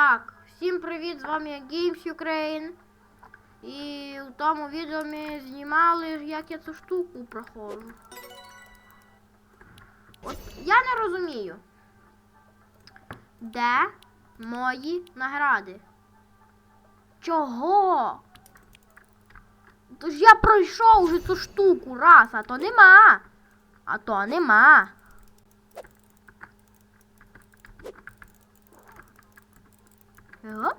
Так, всім привіт, з вами я Games Ukraine. І у тому відео ми знімали, як я цю штуку проходжу. От я не розумію. Де мої награди? Чого? Тож я пройшов вже цю штуку раз, а то нема. А то нема. Оп.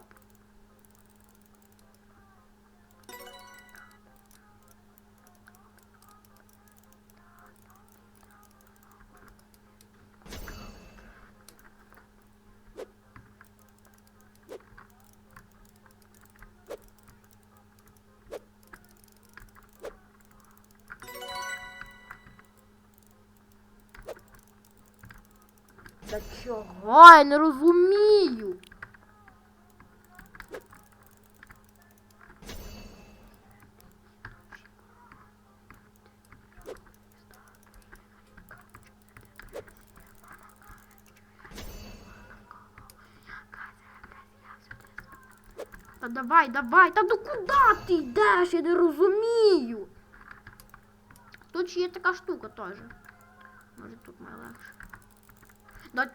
Та чого я не розумію? Та давай, давай, та ну куди ти йдеш? Я не розумію. Тут ще є така штука теж. Може тут має легше. Да...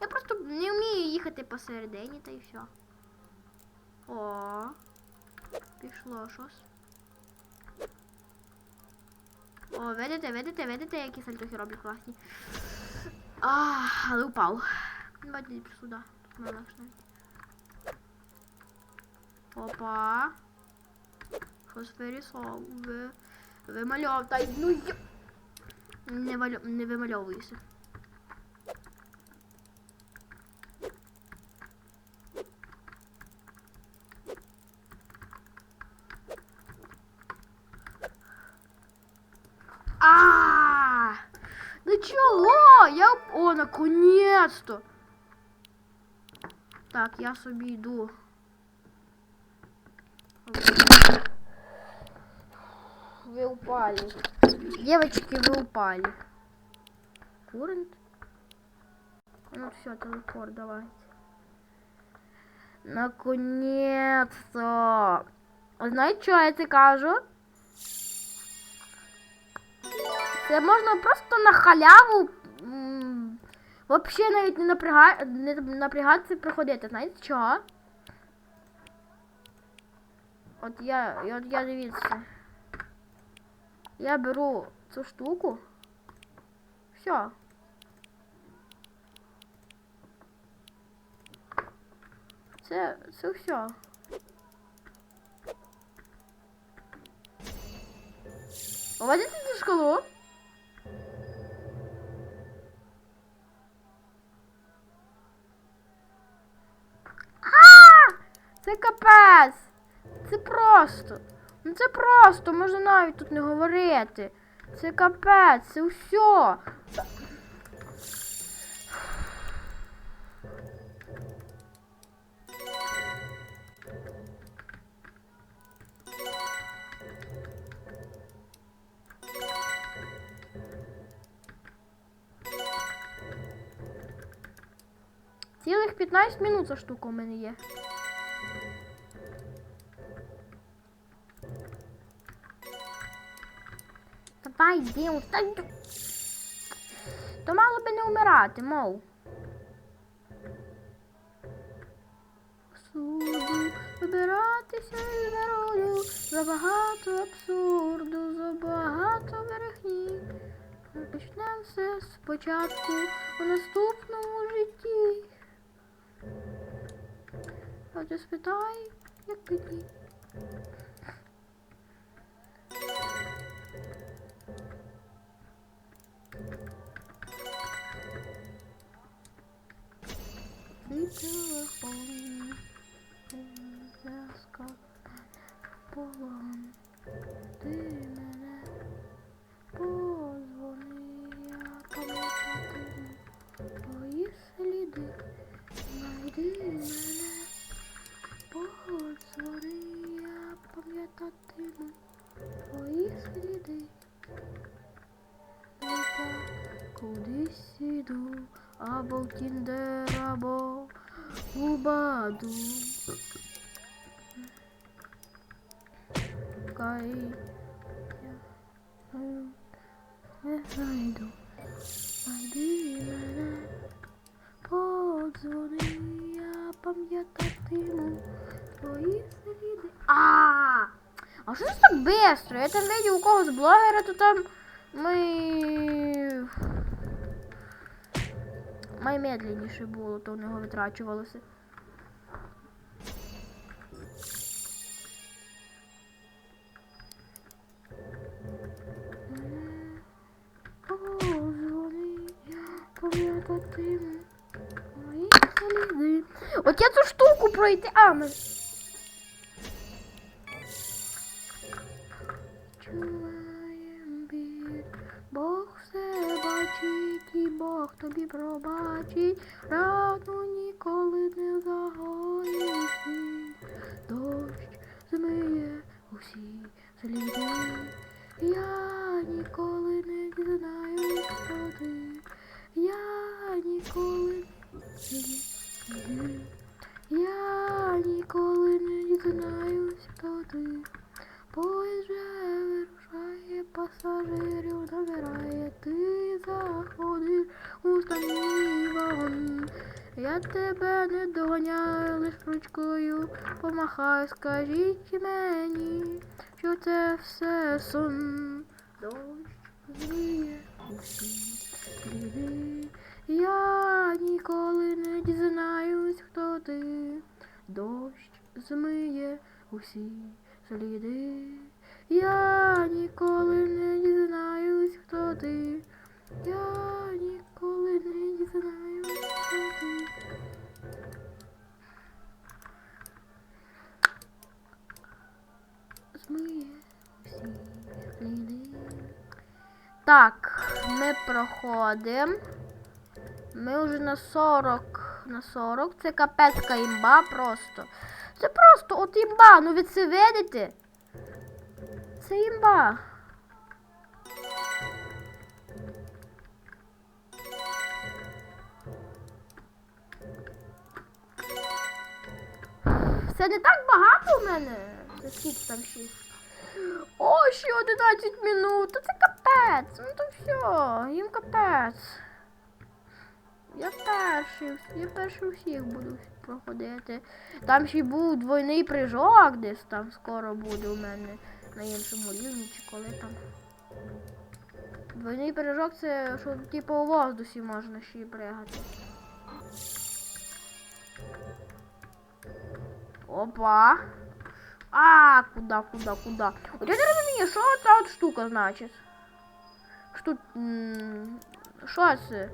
Я просто не вмію їхати посередині та й все. О, пішло щось. О, видите, видите, видите, які сальтухи роблять класні. А, але упав. Давайте сюди. Тут має легше навіть. Опа. Щось вирісов. Ви... Вимальов. Ну я... Не, валю... не вимальовуйся. Ну чого? Я... О, наконец-то! Так, я собі йду. Вы упали. Девочки, вы упали. Курент? Ну все, телепорт, давайте. Наконец-то. А Знаєте, що я це кажу? Це можна просто на халяву. Вообще навіть не, напряга... не напрягатися приходити. Знаєте чого? От я, от я дивіться. Я беру цю штуку. Все. Це, це все. Уводите цю шкалу? А! Це капець! Це просто. Ну це просто, можна навіть тут не говорити. Це капець, це все. Цілих 15 минут ця штука у мене є. Й- То мало би не вмирати, мов. Суду вибиратися із народу, забагато абсурду, забагато верхні. Почнемо все спочатку у наступному житті. Ти спитай, як піді. do Я кудись іду, або в Тіндер, або Губаду. Кай. Не знайду. Найди мене. Подзвони, я пам'ятатиму твої сліди. А! А що ж так бистро? Я там видів у когось блогера, то там ми. Май медленніше було, то в нього витрачувалося. От я цю штуку пройти. А, ми... Бог тобі пробачить, рану ніколи не загоїть. Дощ змиє усі сліди. Я ніколи не знаю, хто ти. Я ніколи не дізнаюсь. Тебе не доганяю, лиш ручкою помахаю, скажіть мені, що це все сон. Дощ зміє усі. Я ніколи не дізнаюсь, хто ти. Дощ змиє усі сліди. Я Так, ми проходимо. Ми вже на 40. На 40. Це капецька імба просто. Це просто от імба. Ну ви це видите? Це імба. Це не так багато в мене. Це скільки там ще? О, ще 11 минут. Це капець. Ну то все, їм капець. Я перший, я перший всіх буду проходити. Там ще й був двойний прыжок десь там скоро буде у мене на іншому рівні чи коли там. Двойний прыжок це що типу у воздусі можна ще й пригати. Опа. А, куда, куда, куда? От я не розумію, що ця от штука значить? Тут. Що це?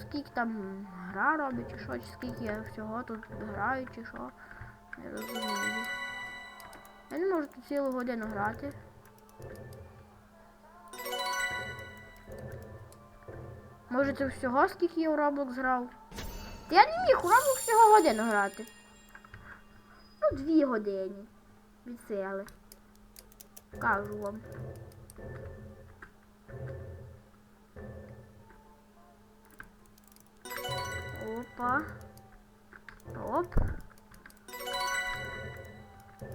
Скільки там гра робить, чи що, чи скільки я всього тут граю, чи що. Не розумію. Я не можу тут цілу годину грати. Може це всього скільки я у Roblox грав? Та я не міг у Roblox всього годину грати. Ну, дві години. Від сили. Кажу вам. Опа. Оп.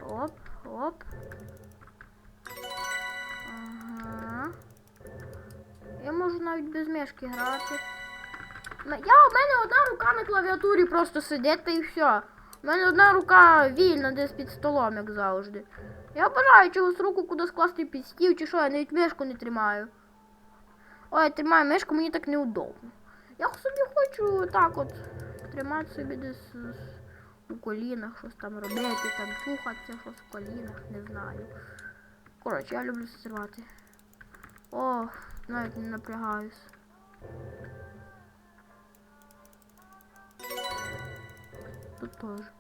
Оп, оп. Ага. Я можу навіть без мишки грати. Я, у мене одна рука на клавіатурі просто сидить та і все. У мене одна рука вільна десь під столом, як завжди. Я бажаю чогось руку кудись класти під стіл чи що, я навіть мишку не тримаю. Ой, я тримаю мишку, мені так неудобно. Я собі хочу так от тримати собі десь у колінах, щось там робити, там чухатися, щось в колінах, не знаю. Коротше, я люблю зривати. О, навіть не напрягаюсь. Тут теж.